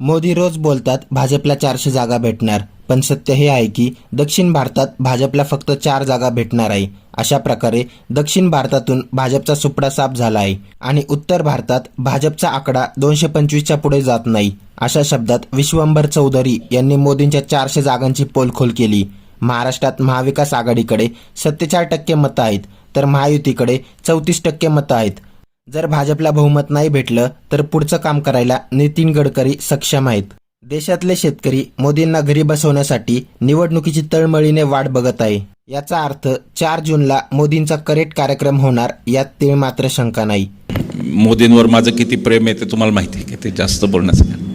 मोदी रोज बोलतात भाजपला चारशे जागा भेटणार. पण सत्य हे आहे की दक्षिण भारतात भाजपला फक्त चार जागा भेटणार आहे. अशा प्रकारे दक्षिण भारतातून भाजपचा सुपडा साफ झाला आहे. आणि उत्तर भारतात भाजपचा आकडा दोनशे पंचवीसच्या पुढे जात नाही. अशा शब्दात विश्वंभर चौधरी यांनी मोदींच्या चारशे जागांची पोलखोल केली. महाराष्ट्रात महाविकास आघाडीकडे सत्तेचाळीस टक्के मतं आहेत तर महायुतीकडे चौतीस टक्के मतं आहेत. जर भाजपला बहुमत नाही भेटलं तर पुढचं काम करायला नितीन गडकरी सक्षम आहेत. देशातले शेतकरी मोदींना घरी बसवण्यासाठी निवडणुकीची तळमळीने वाट बघत आहे. याचा अर्थ चार जूनला मोदींचा करेक्ट कार्यक्रम होणार यात ते मात्र शंका नाही. मोदींवर माझं किती प्रेम आहे ते तुम्हाला माहिती आहे की? ते जास्त बोलण्याचं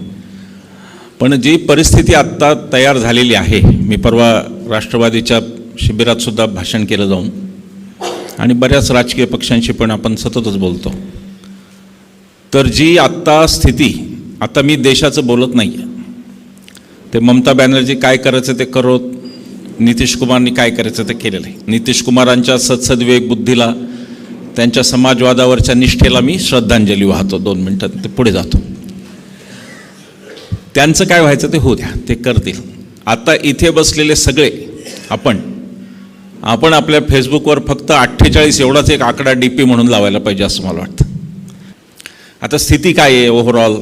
पण जी परिस्थिती आत्ता तयार झालेली आहे मी परवा राष्ट्रवादीच्या शिबिरात सुद्धा भाषण केलं जाऊन आणि बऱ्याच राजकीय पक्षांशी पण आपण सततच बोलतो. तर जी आत्ता स्थिती आता मी देशाचं बोलत नाही आहे ते ममता बॅनर्जी काय करायचं ते करोत नितीश कुमारनी काय करायचं ते केलेलं आहे. नितीश कुमारांच्या सत्सद्विवेक बुद्धीला त्यांच्या समाजवादावरच्या निष्ठेला मी श्रद्धांजली वाहतो दोन मिनटात ते पुढे जातो. त्यांचं काय व्हायचं ते होऊ द्या ते करतील. आता इथे बसलेले सगळे आपण आपण आपल्या फेसबुकवर फक्त अठ्ठेचाळीस एवढाच एक आकडा डी पी म्हणून लावायला पाहिजे असं मला वाटतं. आता स्थिती काय आहे ओव्हरऑल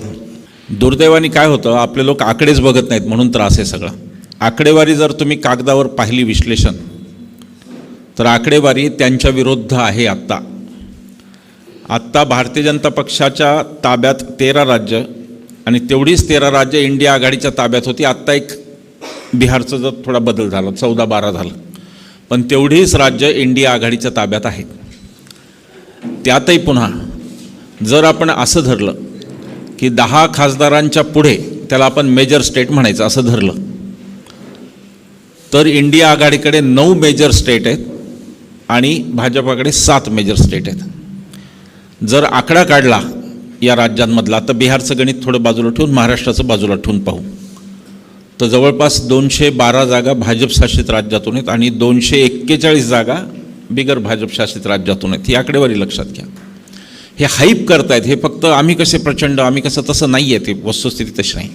दुर्दैवाने काय होतं आपले लोक आकडेच बघत नाहीत म्हणून त्रास आहे सगळा. आकडेवारी जर तुम्ही कागदावर पाहिली विश्लेषण तर आकडेवारी त्यांच्या विरुद्ध आहे आत्ता. आत्ता भारतीय जनता पक्षाच्या ताब्यात तेरा राज्य आणि तेवढीच तेरा राज्य इंडिया आघाडीच्या ताब्यात होती. आत्ता एक बिहारचं जर थोडा बदल झाला चौदा बारा झालं पण तेवढीच राज्य इंडिया आघाडीच्या ताब्यात आहेत. त्यातही पुन्हा जर आपण असं धरलं की दहा खासदारांच्या पुढे त्याला आपण मेजर स्टेट म्हणायचं असं धरलं तर इंडिया आघाडीकडे नऊ मेजर स्टेट आहेत आणि भाजपाकडे सात मेजर स्टेट आहेत. जर आकडा काढला या राज्यांमधला तर बिहारचं गणित थोडं बाजूला ठेवून महाराष्ट्राचं बाजूला ठेवून पाहू. तर जवळपास दोनशे बारा जागा भाजपशासित राज्यातून आहेत आणि दोनशे एक्केचाळीस जागा बिगर भाजपशासित राज्यातून आहेत. ही आकडेवारी लक्षात घ्या. हे हाईप करतायत हे फक्त आम्ही कसे प्रचंड आम्ही कसं तसं नाही आहे ते वस्तुस्थिती तशी नाही.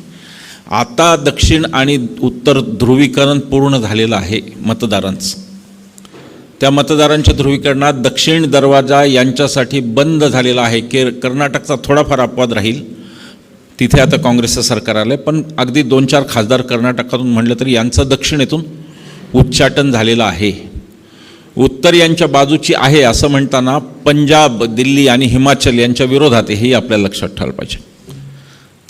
आता दक्षिण आणि उत्तर ध्रुवीकरण पूर्ण झालेलं आहे मतदारांचं. त्या मतदारांच्या ध्रुवीकरणात दक्षिण दरवाजा यांच्यासाठी बंद झालेला आहे. के कर्नाटकचा थोडाफार अपवाद राहील. तिथे आता काँग्रेसचं सरकार आलं आहे पण अगदी दोन चार खासदार कर्नाटकातून म्हणलं तरी यांचं दक्षिणेतून उच्चाटन झालेलं आहे. उत्तर यांच्या बाजूची आहे असं म्हणताना पंजाब दिल्ली आणि हिमाचल यांच्या विरोधात हे आपल्याला लक्षात ठेवायला पाहिजे.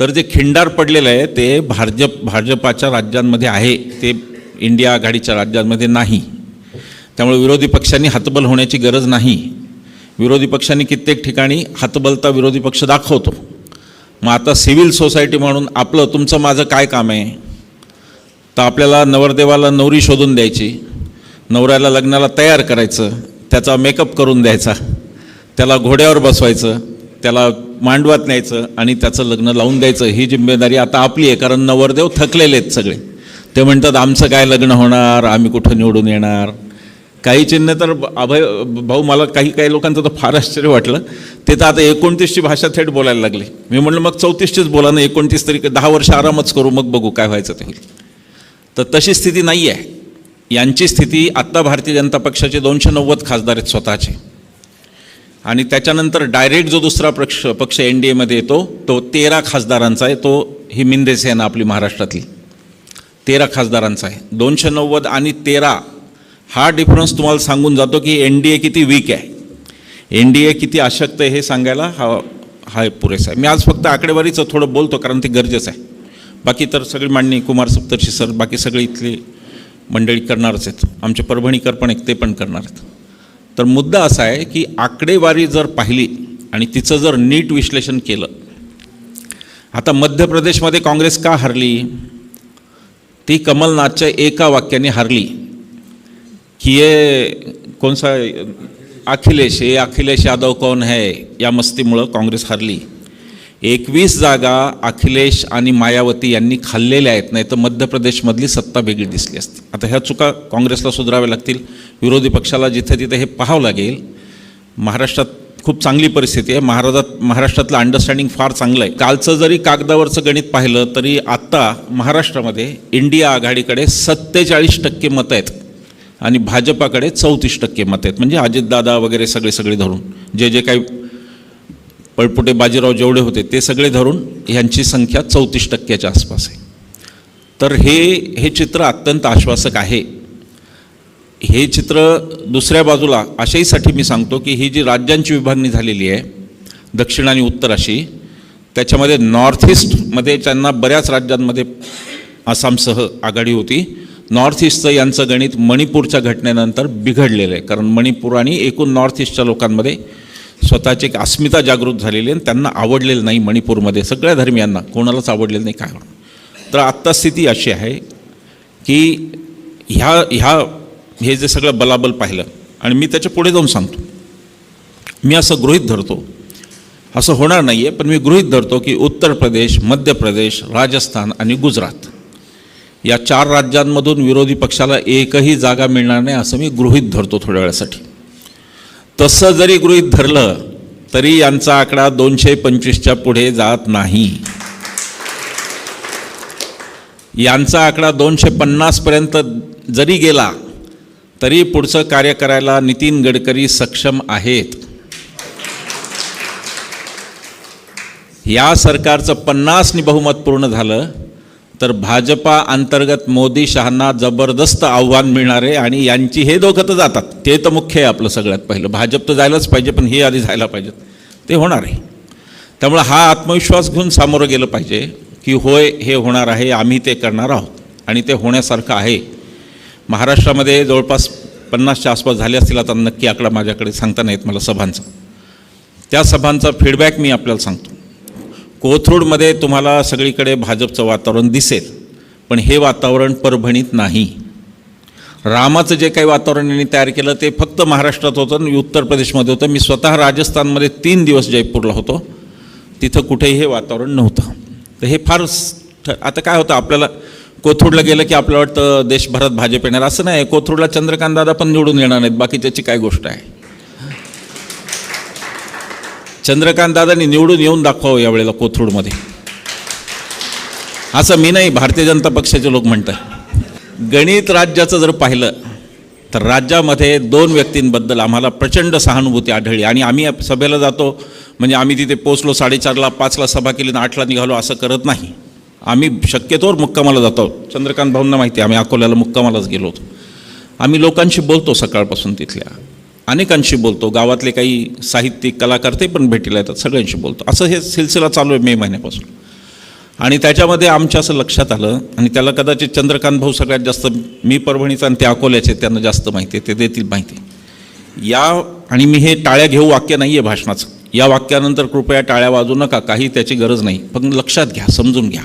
तर जे खिंडार पडलेलं आहे ते भाजप भाजपाच्या राज्यांमध्ये आहे ते इंडिया आघाडीच्या राज्यांमध्ये नाही. त्यामुळे विरोधी पक्षांनी हतबल होण्याची गरज नाही. विरोधी पक्षांनी कित्येक ठिकाणी हातबलता विरोधी पक्ष दाखवतो. मग आता सिव्हिल सोसायटी म्हणून आपलं तुमचं माझं काय काम आहे? तर आपल्याला नवरदेवाला नवरी शोधून द्यायची. नवऱ्याला लग्नाला तयार करायचं त्याचा मेकअप करून द्यायचा त्याला घोड्यावर बसवायचं त्याला मांडवात न्यायचं आणि त्याचं लग्न लावून द्यायचं ही जिम्मेदारी आता आपली आहे कारण नवरदेव थकलेले आहेत सगळे. ते म्हणतात आमचं काय लग्न होणार? आम्ही कुठं निवडून येणार? काही चिन्ह तर अभय भाऊ मला काही काही लोकांचं तर फार आश्चर्य वाटलं. ते तर आता एकोणतीसची भाषा थेट बोलायला लागले. मी म्हणलं मग चौतीसचीच बोला ना एकोणतीस तरी दहा वर्ष आरामच करू मग बघू काय व्हायचं ते. तर तशी स्थिती नाही आहे यांची स्थिती आत्ता भारतीय जनता पक्षाचे दोनशे नव्वद खासदार आहेत स्वतःचे. आणि त्याच्यानंतर डायरेक्ट जो दुसरा पक्ष पक्ष एन डी एमध्ये येतो तो तेरा खासदारांचा आहे. तो ही मिंदे सेना आपली महाराष्ट्रातली. तेरा खासदारांचा आहे. दोनशे नव्वद आणि तेरा हा डिफरन्स तुम्हाला सांगून जातो की एन डी ए किती वीक आहे. एन डी ए किती अशक्त आहे हे सांगायला हा हा पुरेसा आहे. मी आज फक्त आकडेवारीचं थोडं बोलतो कारण ते गरजेचं आहे. बाकी तर सगळी मांडणी कुमार सप्तर्षी सर बाकी सगळी इथली मंडळी करणारच आहेत. आमचे परभणीकर पण एक ते पण करणार आहेत. तर मुद्दा असा आहे की आकडेवारी जर पाहिली आणि तिचं जर नीट विश्लेषण केलं आता मध्य प्रदेशमध्ये काँग्रेस का हरली? ती कमलनाथच्या एका वाक्याने हरली की ये कोणसा अखिलेश हे अखिलेश यादव कौन है? या मस्तीमुळं काँग्रेस हरली. एकवीस जागा अखिलेश आणि मायावती यांनी खाल्लेल्या आहेत नाही तर मध्य प्रदेशमधली सत्ता वेगळी दिसली असती. आता ह्या चुका काँग्रेसला सुधाराव्या लागतील विरोधी पक्षाला जिथे तिथे हे पाहावं लागेल. महाराष्ट्रात खूप चांगली परिस्थिती आहे. महाराजात महाराष्ट्रातलं अंडरस्टँडिंग फार चांगलं आहे. कालचं जरी कागदावरचं गणित पाहिलं तरी आत्ता महाराष्ट्रामध्ये इंडिया आघाडीकडे सत्तेचाळीस टक्के मतं आहेत आणि भाजपाकडे चौतीस टक्के मतं आहेत. म्हणजे अजितदादा वगैरे सगळे सगळे धरून. जे जे काही पळपुटे बाजीराव जेवढे होते ते सगळे धरून ह्यांची संख्या चौतीस टक्क्याच्या आसपास आहे. तर हे हे चित्र अत्यंत आश्वासक आहे. हे चित्र दुसऱ्या बाजूला अशाहीसाठी मी सांगतो की ही जी राज्यांची विभागणी झालेली आहे दक्षिण आणि उत्तर अशी त्याच्यामध्ये नॉर्थ ईस्टमध्ये त्यांना बऱ्याच राज्यांमध्ये आसामसह आघाडी होती. नॉर्थ ईस्टचं यांचं गणित मणिपूरच्या घटनेनंतर बिघडलेलं आहे कारण मणिपूर आणि एकूण नॉर्थ ईस्टच्या लोकांमध्ये स्वतःची एक अस्मिता जागृत झालेली आहे आणि त्यांना आवडलेलं नाही मणिपूरमध्ये. सगळ्या धर्मियांना कोणालाच आवडलेलं नाही काय होणार तर आत्ता स्थिती अशी आहे की ह्या ह्या हे जे सगळं बलाबल पाहिलं आणि मी त्याच्या पुढे जाऊन सांगतो. मी असं गृहीत धरतो. असं होणार नाही आहे पण मी गृहीत धरतो की उत्तर प्रदेश मध्य प्रदेश राजस्थान आणि गुजरात या चार राज्यांमधून विरोधी पक्षाला एकही जागा मिळणार नाही असं मी गृहीत धरतो थोड्या वेळासाठी. तसं जरी गृहीत धरलं तरी यांचा आकडा दोनशे पंचवीसच्या पुढे जात नाही. यांचा आकडा दोनशे पन्नासपर्यंत जरी गेला तरी पुढचं कार्य करायला नितीन गडकरी सक्षम आहेत. या सरकारचं पन्नासनी बहुमत पूर्ण झालं तर भाजपा अंतर्गत मोदी शहांना जबरदस्त आव्हान मिळणार आहे आणि यांची हे दोघं तर जातात. ते तर मुख्य आहे आपलं सगळ्यात पहिलं. भाजप तर जायलाच पाहिजे पण हे आधी जायला पाहिजेत. ते होणार आहे. त्यामुळे हा आत्मविश्वास घेऊन सामोरं गेलं पाहिजे की होय हे होणार आहे आम्ही ते करणार आहोत. आणि ते होण्यासारखं आहे. महाराष्ट्रामध्ये जवळपास पन्नासच्या आसपास झाले असतील आता नक्की आकडा माझ्याकडे सांगता नाहीत मला सभांचा. त्या सभांचा फीडबॅक मी आपल्याला सांगतो. कोथरूडमध्ये तुम्हाला सगळीकडे भाजपचं वातावरण दिसेल पण हे वातावरण परभणीत नाही. रामाचं जे काही वातावरण यांनी तयार केलं ते फक्त महाराष्ट्रात होतं आणि उत्तर प्रदेशमध्ये होतं. मी स्वतः राजस्थानमध्ये तीन दिवस जयपूरला होतो. तिथं कुठेही हे वातावरण नव्हतं. तर हे फार ठ- आता काय होतं आपल्याला कोथरूडला गेलं की आपल्याला वाटतं देशभरात भाजप येणार. असं नाही कोथरूडला चंद्रकांत दादा पण निवडून येणार नाहीत बाकी त्याची काय गोष्ट आहे? चंद्रकांत दादांनी निवडून येऊन दाखवावं यावेळेला कोथरूडमध्ये. असं मी नाही भारतीय जनता पक्षाचे लोक म्हणतात. गणित राज्याचं जर पाहिलं तर राज्यामध्ये दोन व्यक्तींबद्दल आम्हाला प्रचंड सहानुभूती आढळली. आणि आम्ही सभेला जातो म्हणजे आम्ही तिथे पोचलो साडेचारला पाचला सभा केली आणि आठला निघालो असं करत नाही. आम्ही शक्यतोवर मुक्कामाला जातो. चंद्रकांत भाऊंना माहिती आहे आम्ही अकोल्याला मुक्कामालाच गेलो होतो. आम्ही लोकांशी बोलतो सकाळपासून तिथल्या. अनेकांशी बोलतो. गावातले काही साहित्यिक कलाकार ते पण भेटीला येतात सगळ्यांशी बोलतो. असं हे सिलसिला चालू आहे मे महिन्यापासून. आणि त्याच्यामध्ये आमच्या असं लक्षात आलं आणि त्याला कदाचित चंद्रकांत भाऊ सगळ्यात जास्त मी परभणीचा आणि ते अकोल्याचे आहेत, त्यांना जास्त माहिती आहे ते देतील माहिती. या आणि मी हे टाळ्या घेऊ वाक्य नाही आहे भाषणाचं. या वाक्यानंतर कृपया टाळ्या वाजू नका काही त्याची गरज नाही. पण लक्षात घ्या समजून घ्या.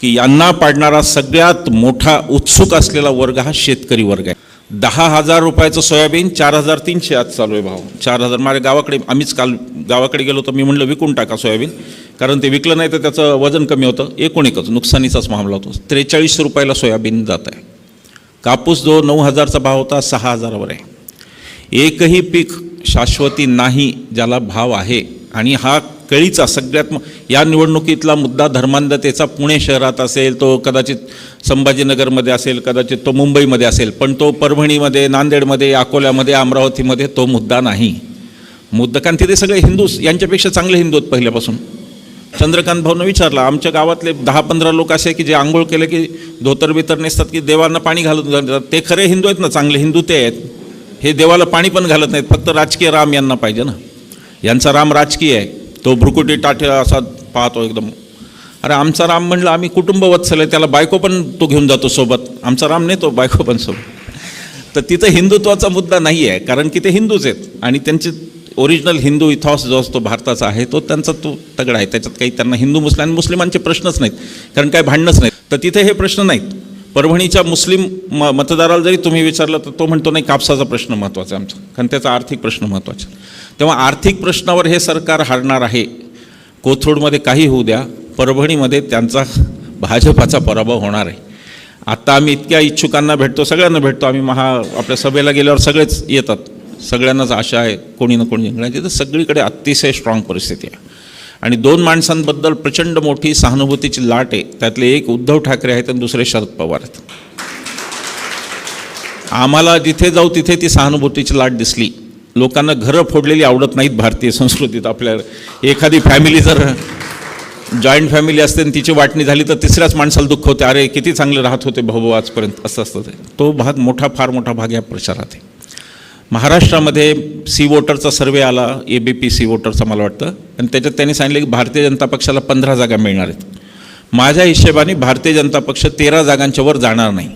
की यांना पाडणारा सगळ्यात मोठा उत्सुक असलेला वर्ग हा शेतकरी वर्ग आहे. दहा हजार रुपयाचं सोयाबीन चार हजार तीनशे आज चालू आहे भाव चार हजार माझ्या गावाकडे आम्हीच काल गावाकडे गेलो तर मी म्हणलं विकून टाका सोयाबीन. कारण ते विकलं नाही तर त्याचं वजन कमी होतं. एकूण एकच नुकसानीचाच मामला होतो. त्रेचाळीस रुपयाला सोयाबीन जात आहे. कापूस जो नऊ हजारचा भाव होता सहा हजारावर आहे. एकही पीक शाश्वती नाही ज्याला भाव आहे. आणि हा कळीचा सगळ्यात या निवडणुकीतला मुद्दा धर्मांधतेचा पुणे शहरात असेल तो कदाचित संभाजीनगरमध्ये असेल कदाचित तो मुंबईमध्ये असेल पण तो परभणीमध्ये नांदेडमध्ये अकोल्यामध्ये अमरावतीमध्ये तो मुद्दा नाही. मुद्दा कारण तिथे सगळे हिंदू यांच्यापेक्षा चांगले हिंदू आहेत पहिल्यापासून. चंद्रकांत भाऊनं विचारला आमच्या गावातले दहा पंधरा लोक असे की जे आंघोळ केले की धोतर बितर नेसतात की देवांना पाणी घालून जातात ते खरे हिंदू आहेत ना चांगले हिंदू ते आहेत. हे देवाला पाणी पण घालत नाहीत फक्त राजकीय राम यांना पाहिजे ना. यांचा राम राजकीय आहे. तो भ्रुकुटी टाटे असा पाहतो एकदम. अरे आमचा राम म्हणलं आम्ही कुटुंब वत्सल आहे त्याला बायको पण तो घेऊन जातो सोबत. आमचा राम नाही तो बायको पण सोबत. तर तिथं हिंदुत्वाचा मुद्दा नाही आहे कारण की ते हिंदूच आहेत. आणि त्यांचे ओरिजिनल हिंदू इथॉस जो असतो भारताचा आहे तो त्यांचा तो तगडा आहे. त्याच्यात काही त्यांना हिंदू मुस्लिम आणि मुस्लिमांचे प्रश्नच नाहीत कारण काय भांडणंच नाहीत. तर तिथे हे प्रश्न नाहीत. परभणीच्या मुस्लिम म मतदाराला जरी तुम्ही विचारलं तर तो म्हणतो नाही कापसाचा प्रश्न महत्त्वाचा आहे आमचा. कारण त्याचा आर्थिक प्रश्न महत्त्वाचा आहे. तेव्हा आर्थिक प्रश्नावर हे सरकार हारणार आहे. कोथरूडमध्ये काही होऊ द्या परभणीमध्ये त्यांचा भाजपाचा पराभव होणार आहे. आत्ता आम्ही इतक्या इच्छुकांना भेटतो सगळ्यांना भेटतो. आम्ही महा आपल्या सभेला गेल्यावर सगळेच येतात. सगळ्यांनाच आशा आहे कोणी ना कोणी जिंकण्याची. तर सगळीकडे अतिशय स्ट्रॉंग परिस्थिती आहे. आणि दोन माणसांबद्दल प्रचंड मोठी सहानुभूतीची लाट आहे. त्यातले एक उद्धव ठाकरे आहेत आणि दुसरे शरद पवार आहेत. आम्हाला जिथे जाऊ तिथे ती सहानुभूतीची लाट दिसली. लोकांना घरं फोडलेली आवडत नाहीत भारतीय संस्कृतीत आपल्या. एखादी फॅमिली जर जॉईंट फॅमिली असते आणि तिची वाटणी झाली तर तिसऱ्याच माणसाला दुःख होते. अरे किती चांगले राहत होते भाऊ आजपर्यंत. असं असतं ते. तो भाग मोठा फार मोठा भाग या प्रचारात आहे. महाराष्ट्रामध्ये सी वोटरचा सर्वे आला. ए बी पी सी वोटरचा मला वाटतं. आणि त्याच्यात त्यांनी सांगितलं की भारतीय जनता पक्षाला पंधरा जागा मिळणार आहेत. माझ्या हिशेबाने भारतीय जनता पक्ष तेरा जागांच्या वर जाणार नाही.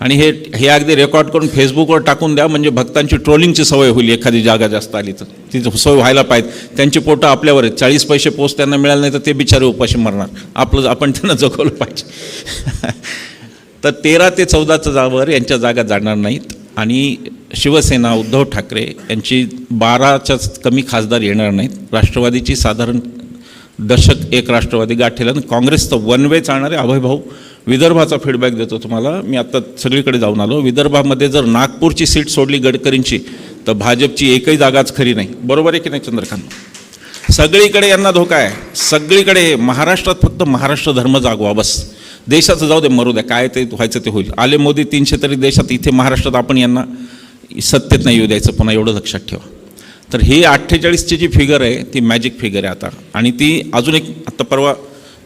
आणि हे हे अगदी रेकॉर्ड करून फेसबुकवर टाकून द्या म्हणजे भक्तांची ट्रोलिंगची सवय होईल एखादी जागा जास्त आली तर. ती सवय व्हायला पाहिजे. त्यांची पोटं आपल्यावर आहेत. चाळीस पैसे पोस्ट त्यांना मिळाले नाही तर ते बिचारे उपाशी मरणार. आपलं आपण त्यांना जगवलं पाहिजे. तर तेरा ते चौदाच्या जावर यांच्या जागा जाणार नाहीत. आणि शिवसेना उद्धव ठाकरे यांची बाराच्याच कमी खासदार येणार नाहीत. राष्ट्रवादीची साधारण दशक एक राष्ट्रवादी गाठेल. आणि काँग्रेसचं वन वे चालणारे अभयभाऊ विदर्भाचा फीडबॅक देतो तुम्हाला. मी आत्ता सगळीकडे जाऊन आलो. विदर्भामध्ये जर नागपूरची सीट सोडली गडकरींची तर भाजपची एकही जागाच खरी नाही. बरोबर आहे की नाही चंद्रकांत? सगळीकडे यांना धोका आहे. सगळीकडे महाराष्ट्रात फक्त महाराष्ट्र धर्म जागवा बस. देशाचं जाऊ दे मरू द्या. काय ते व्हायचं ते होईल. आले मोदी तीनशे तरी देशात इथे महाराष्ट्रात आपण यांना सत्तेत नाही येऊ द्यायचं. पुन्हा एवढं लक्षात ठेवा. तर ही अठ्ठेचाळीसची जी फिगर आहे ती मॅजिक फिगर आहे आता. आणि ती अजून एक आत्ता परवा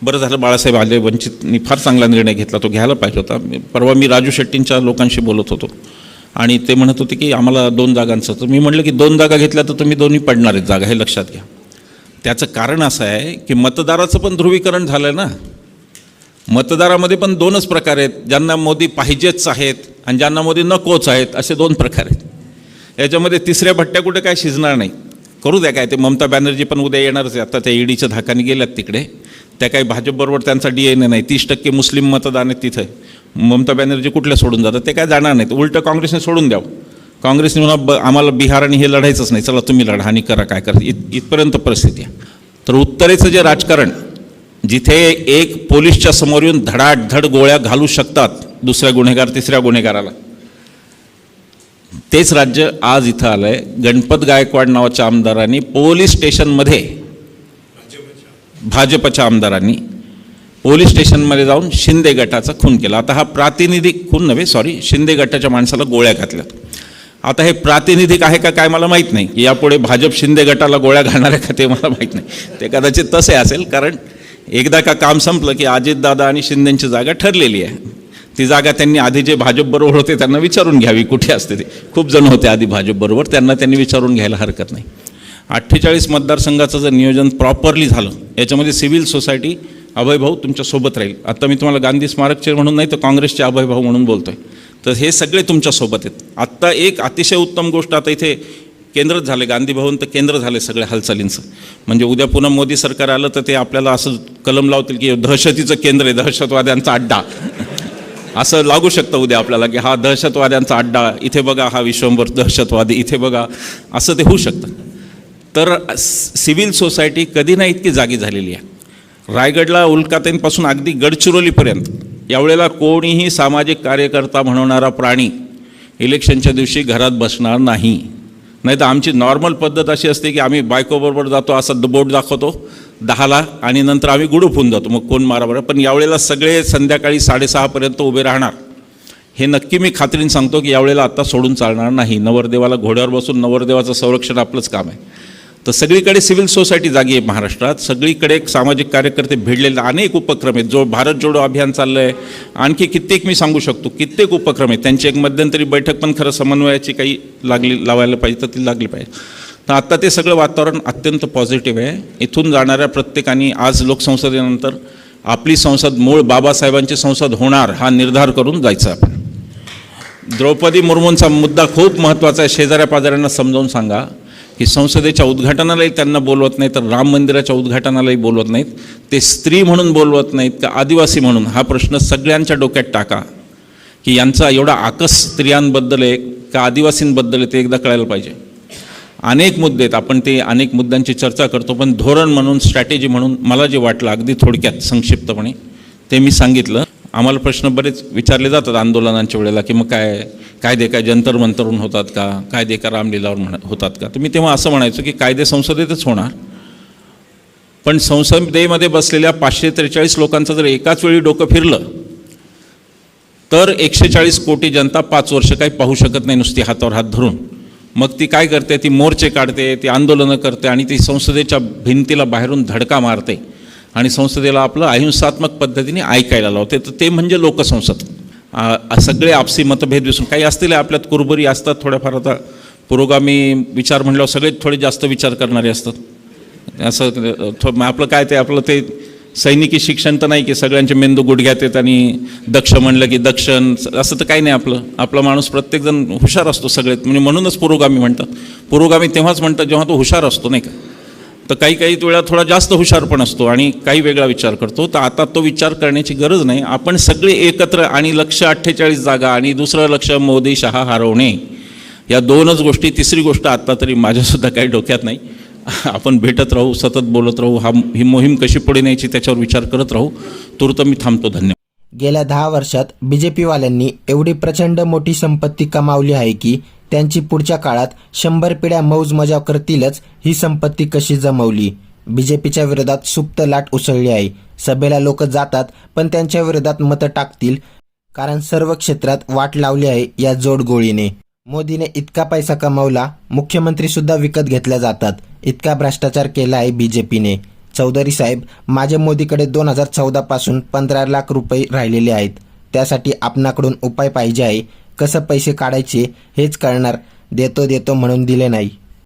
बरं झालं बाळासाहेब आले वंचितनी फार चांगला निर्णय घेतला तो घ्यायला पाहिजे होता. परवा मी राजू शेट्टींच्या लोकांशी बोलत होतो. आणि ते म्हणत होते की आम्हाला दोन जागांचं. तर मी म्हटलं की दोन जागा घेतल्या तर तुम्ही दोन्ही पडणार आहेत जागा हे लक्षात घ्या. त्याचं कारण असं आहे की मतदाराचं पण ध्रुवीकरण झालं आहे ना. मतदारामध्ये पण दोनच प्रकार आहेत. ज्यांना मोदी पाहिजेच आहेत आणि ज्यांना मोदी नकोच आहेत असे दोन प्रकार आहेत. याच्यामध्ये तिसऱ्या भट्ट्या कुठे काय शिजणार नाही. करू द्या काय ते ममता बॅनर्जी पण उद्या येणारच आहे. आता त्या ईडीच्या धाकाने गेल्यात तिकडे. त्या काही भाजपबरोबर त्यांचा डी एन ए नाही. तीस टक्के मुस्लिम मतदान आहेत तिथं. ममता बॅनर्जी कुठल्या सोडून जातात ते काय जाणार नाहीत. उलटं काँग्रेसने सोडून द्यावं. काँग्रेसने म्हणा ब आम्हाला बिहार आणि हे लढायचंच नाही. चला तुम्ही लढा. आणि करा काय करा. इत इथपर्यंत परिस्थिती आहे. तर उत्तरेचं जे राजकारण जिथे एक पोलीसच्या समोर येऊन धडाधड गोळ्या घालू शकतात दुसऱ्या गुन्हेगार तिसऱ्या गुन्हेगाराला. तेच राज्य आज इथं आलं आहे गणपत गायकवाड नावाच्या आमदारांनी पोलीस स्टेशनमध्ये भाजपच्या आमदारांनी पोलीस स्टेशनमध्ये जाऊन शिंदे गटाचा खून केला. आता हा प्रातिनिधिक खून नव्हे सॉरी शिंदे गटाच्या माणसाला गोळ्या घातल्या आता हे प्रातिनिधिक आहे का काय मला माहीत नाही. की यापुढे भाजप शिंदे गटाला गोळ्या घालणार आहे का ते मला माहीत नाही. ते कदाचित तसे असेल कारण एकदा का काम संपलं की अजितदादा आणि शिंदेंची जागा ठरलेली आहे. ती जागा त्यांनी आधी जे भाजपबरोबर होते त्यांना विचारून घ्यावी कुठे असते ते. खूप जण होते आधी भाजपबरोबर त्यांना त्यांनी विचारून घ्यायला हरकत नाही. अठ्ठेचाळीस मतदारसंघाचं जर नियोजन प्रॉपरली झालं याच्यामध्ये सिव्हिल सोसायटी अभयभाऊ तुमच्यासोबत राहील. आता मी तुम्हाला गांधी स्मारकचे म्हणून नाही तर काँग्रेसचे अभयभाऊ म्हणून बोलतो आहे तर हे सगळे तुमच्यासोबत आहेत. आत्ता एक अतिशय उत्तम गोष्ट आता इथे केंद्रच झाले. गांधी भवन तर केंद्र झाले सगळ्या हालचालींचं. म्हणजे उद्या पुन्हा मोदी सरकार आलं तर ते आपल्याला असं कलम लावतील की दहशतीचं केंद्र आहे दहशतवाद्यांचा अड्डा. असं लागू शकतं उद्या आपल्याला की हा दहशतवाद्यांचा अड्डा इथे बघा हा विश्वंभर दहशतवादी इथे बघा. असं ते होऊ शकतं. तर सिव्हिल सोसायटी कधी ना इतकी जागी झालेली आहे. रायगडला उल्कातेंपासून अगदी गडचिरोलीपर्यंत यावेळेला कोणीही सामाजिक कार्यकर्ता म्हणवणारा प्राणी इलेक्शनच्या दिवशी घरात बसणार नाही. नाही तर आमची नॉर्मल पद्धत अशी असते की आम्ही बायकोबरोबर जातो असा बोट दाखवतो. दहाला आणि नंतर आम्ही गुडूप होऊन जातो. मग कोण मारा पण यावेळेला सगळे संध्याकाळी साडेसहापर्यंत उभे राहणार. हे नक्की मी खात्रीने सांगतो की यावेळेला आत्ता सोडून चालणार नाही. नवरदेवाला घोड्यावर बसून नवरदेवाचं संरक्षण आपलंच काम आहे. तर सगळीकडे सिव्हिल सोसायटी जागी आहे महाराष्ट्रात. सगळीकडे सामाजिक कार्यकर्ते भिडलेले अनेक उपक्रम आहेत. जो भारत जोडो अभियान चाललं आहे आणखी कित्येक मी सांगू शकतो. कित्येक उपक्रम आहेत. त्यांची एक मध्यंतरी बैठक पण खरं समन्वयाची काही लागली लावायला पाहिजे तर ती लागली पाहिजे. तर आत्ता ते सगळं वातावरण अत्यंत पॉझिटिव्ह आहे. इथून जाणाऱ्या प्रत्येकाने आज लोकसंसदेनंतर आपली संसद मूळ बाबासाहेबांची संसद होणार हा निर्धार करून जायचं आपण. द्रौपदी मुर्मूंचा मुद्दा खूप महत्त्वाचा आहे. शेजाऱ्या पाजाऱ्यांना समजावून सांगा. की संसदेच्या उद्घाटनालाही त्यांना बोलवत नाही तर राम मंदिराच्या उद्घाटनालाही बोलवत नाहीत. ते स्त्री म्हणून बोलवत नाहीत का आदिवासी म्हणून? हा प्रश्न सगळ्यांच्या डोक्यात टाका. की यांचा एवढा आकस स्त्रियांबद्दल आहे का आदिवासींबद्दल आहे ते एकदा कळायला पाहिजे. अनेक मुद्दे आहेत. आपण ते अनेक मुद्द्यांची चर्चा करतो पण धोरण म्हणून स्ट्रॅटेजी म्हणून मला जे वाटलं अगदी थोडक्यात संक्षिप्तपणे ते मी सांगितलं. आम्हाला प्रश्न बरेच विचारले जातात आंदोलनांच्या वेळेला की मग काय कायदे काय जंतर मंतरून होतात का? कायदे का रामलीलावर म्हणा होतात का? तर मी तेव्हा असं म्हणायचो की कायदे संसदेतच होणार. पण संसदेमध्ये बसलेल्या पाचशे त्रेचाळीस लोकांचं जर एकाच वेळी डोकं फिरलं तर एकशे चाळीस कोटी जनता पाच वर्ष काही पाहू शकत नाही नुसती हातावर हात धरून. मग ती काय करते? ती मोर्चे काढते ती आंदोलनं करते आणि ती संसदेच्या भिंतीला बाहेरून धडका मारते आणि संसदेला आपलं अहिंसात्मक पद्धतीने ऐकायला लावते. तर ते म्हणजे लोकसंसद. सगळे आपसी मतभेद विसरून काही असतील आपल्यात कुरबुरी असतात थोड्याफार आता पुरोगामी विचार म्हणल्यावर सगळे थोडे जास्त विचार करणारे असतात. असं थो- आपलं काय ते आपलं ते सैनिकी शिक्षण तर नाही की सगळ्यांचे मेंदू गुडघ्यात येत आणि दक्ष म्हणलं की दक्षण असं तर काही नाही आपलं. आपला माणूस प्रत्येकजण हुशार असतो सगळ्यात म्हणजे म्हणूनच पुरोगामी म्हणतात. पुरोगामी तेव्हाच म्हणतात जेव्हा तो हुशार असतो नाही का? तर काही काही वेळा थोडा जास्त हुशार पण असतो आणि काही वेगळा विचार करतो. तर आता तो विचार करण्याची गरज नाही. आपण सगळे एकत्र आणि लक्ष अठ्ठेचाळीस जागा आणि दुसरं लक्ष मोदी शहा हरवणे या दोनच गोष्टी तिसरी गोष्ट आत्ता तरी माझ्यासुद्धा काही डोक्यात नाही. आपण भेटत राहू सतत बोलत राहू हा ही मोहीम कशी पुढे न्यायची त्याच्यावर विचार करत राहू तूर्त मी थांबतो. धन्यवाद. गेल्या दहा वर्षात बीजेपीवाल्यांनी एवढी प्रचंड मोठी संपत्ती कमावली आहे की त्यांची पुढच्या काळात शंभर पिढ्या मौज मजा करतीलच ही संपत्ती कशी जमवली? बीजेपीच्या विरोधात सुप्त लाट उसळली आहे. सभेला लोक जातात पण त्यांच्या विरोधात मतं टाकतील कारण सर्व क्षेत्रात वाट लावली आहे या जोडगोळीने. मोदीने इतका पैसा कमावला मुख्यमंत्री सुद्धा विकत घेतल्या जातात. इतका भ्रष्टाचार केला आहे बीजेपीने. चौधरी साहेब माझे मोदीकडे दोन हजार चौदा पासून पंधरा लाख रुपये राहिलेले आहेत. त्यासाठी आपणाकडून उपाय पाहिजे आहे. कसं पैसे काढायचे हेच कळणार. देतो देतो म्हणून दिले नाही.